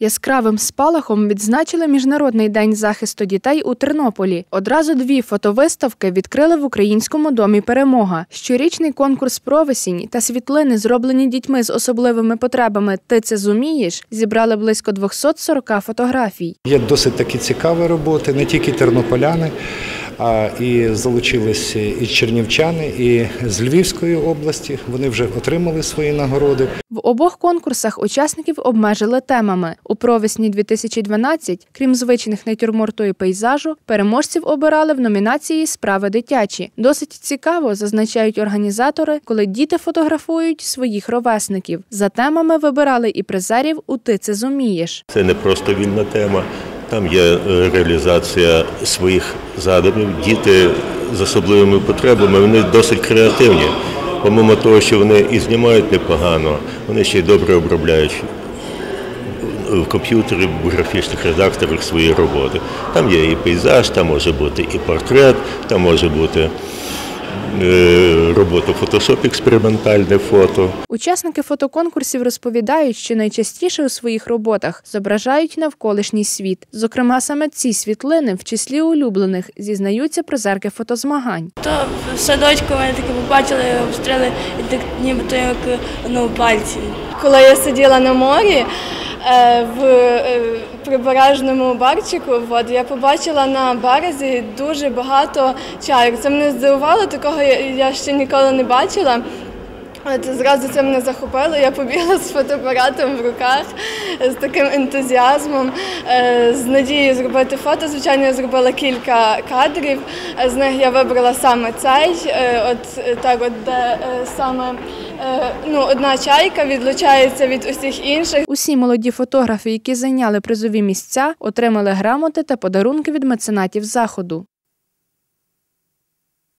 Яскравим спалахом відзначили Міжнародний день захисту дітей у Тернополі. Одразу дві фотовиставки відкрили в Українському домі Перемога. Щорічний конкурс провесінь та світлини, зроблені дітьми з особливими потребами Ти це зумієш, зібрали близько 240 фотографій. Є досить такі цікаві роботи, не тільки тернополяни, і залучилися і чернівчани, і з Львівської області. Вони вже отримали свої нагороди. В обох конкурсах учасників обмежили темами. У провесні 2012, крім звичних натюрморту і пейзажу, переможців обирали в номінації Справи дитячі. Досить цікаво, зазначають організатори, коли діти фотографують своїх ровесників. За темами вибирали і призерів у Ти це зумієш. Це не просто вільна тема. Там є е, реалізація своїх задумів. Діти з особливими потребами вони досить креативні. Помимо того, що вони і знімають непогано, вони ще й добре обробляють в комп'ютері, в графічних редакторах свої роботи. Там є і пейзаж, там може бути і портрет, там може бути е, робота фотошоп, експериментальне фото. Учасники фотоконкурсів розповідають, що найчастіше у своїх роботах зображають навколишній світ. Зокрема, саме ці світлини в числі улюблених зізнаються призерки фотозмагань. То в садочку мене таке побачили, обстріли і так нібито як ну, пальці. Коли я сиділа на морі в е, прибережному барчику, от, я побачила на березі дуже багато чайок. Це мене здивувало, такого я ще ніколи не бачила. От зразу це мене захопило. Я побігла з фотоапаратом в руках з таким ентузіазмом, е, з надією зробити фото. Звичайно, я зробила кілька кадрів. З них я вибрала саме цей. Е, От е, так, от де саме ну, одна чайка відлучається від усіх інших. Усі молоді фотографи, які зайняли призові місця, отримали грамоти та подарунки від меценатів заходу.